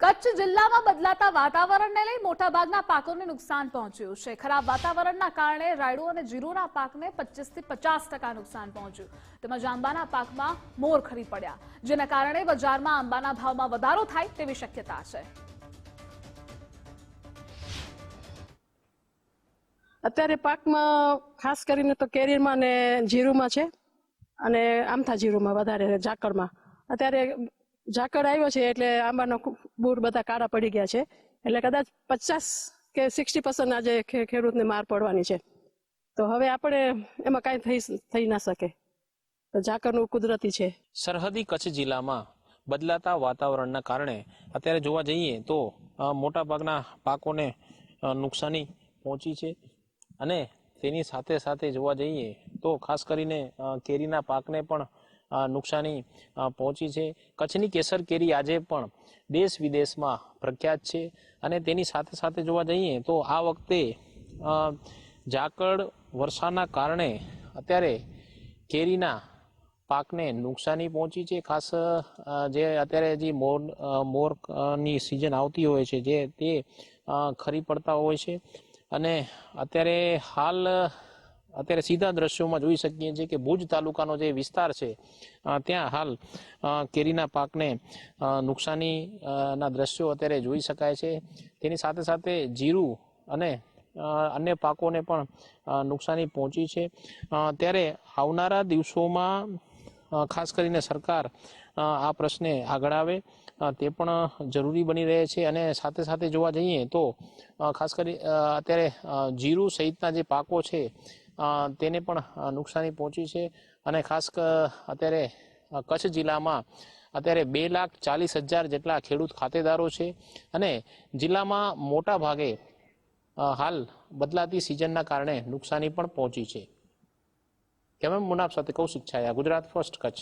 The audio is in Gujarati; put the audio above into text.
કચ્છ જિલ્લામાં બદલાતા વાતાવરણને લઈ મોટાભાગના પાકોને નુકસાન પહોંચ્યું છે. ખરાબ વાતાવરણના કારણે રાયડુ અને જીરુના પાકને પચીસથી પચાસ ટકા નુકસાન પહોંચ્યું. તેમજ આંબાના પાકમાં મોર ખરી પડ્યા, જેના કારણે બજારમાં આંબાના ભાવમાં વધારો થાય તેવી શક્યતા છે. અત્યારે પાકમાં ખાસ કરીને તો કેરીમાં ને જીરુમાં છે. અને આમથા જીરુમાં વધારે, ઝાકળમાં. અત્યારે ઝાકળ આવ્યો છે એટલે આંબાનો બૂર બધા કાળા પડી ગયા છે. એટલે કદાચ પચાસ કે સિક્સટી પર્સન્ટ આજે ખેડૂતને માર પડવાની છે. તો હવે આપણે એમાં કાંઈ થઈ થઈ ના શકે. તો ઝાકળનું કુદરતી છે. સરહદી કચ્છ જિલ્લામાં બદલાતા વાતાવરણના કારણે અત્યારે જોવા જઈએ તો મોટાભાગના પાકોને નુકસાની પહોંચી છે. અને તેની સાથે સાથે જોવા જઈએ તો ખાસ કરીને કેરીના પાકને પણ નુકસાની પહોંચી છે. કચ્છની કેસર કેરી આજે પણ દેશ વિદેશમાં પ્રખ્યાત છે અને તેની સાથે સાથે જોવા જઈએ તો આ વખતે ઝાકળ વર્ષાના કારણે અત્યારે કેરીના પાકને નુકસાની પહોંચી છે. ખાસ જે અત્યારે જે મોર મોરની સિઝન આવતી હોય છે, જે તે ખરી પડતા હોય છે. અને અત્યારે હાલ અત્યારે સીધા દ્રશ્યોમાં જોઈ શકીએ છીએ કે ભુજ તાલુકાનો જે વિસ્તાર છે ત્યાં હાલ કેરીના પાકને અ, નુકસાની અ, ના દ્રશ્યો અત્યારે જોઈ શકાય છે. તેની સાથે સાથે જીરું અને અન્ય પાકોને પણ નુકસાની પહોંચી છે. ત્યારે આવનારા દિવસોમાં ખાસ કરીને સરકાર આ પ્રશ્ને આગળ આવે તે પણ જરૂરી બની રહે છે. અને સાથે સાથે જોવા જઈએ તો ખાસ કરી અત્યારે જીરું સહિતના જે પાકો છે તેને પણ નુકસાની પહોંચી છે. અને ખાસ અત્યારે કચ્છ જિલ્લામાં અત્યારે બે લાખ ચાલીસ હજાર જેટલા ખેડૂત ખાતેદારો છે. અને જિલ્લામાં મોટા ભાગે હાલ બદલાતી સિઝનના કારણે નુકસાની પણ પહોંચી છે. કેમેરા મુનાફ સાથે કૌશિક છાયા, ગુજરાત ફર્સ્ટ, કચ્છ.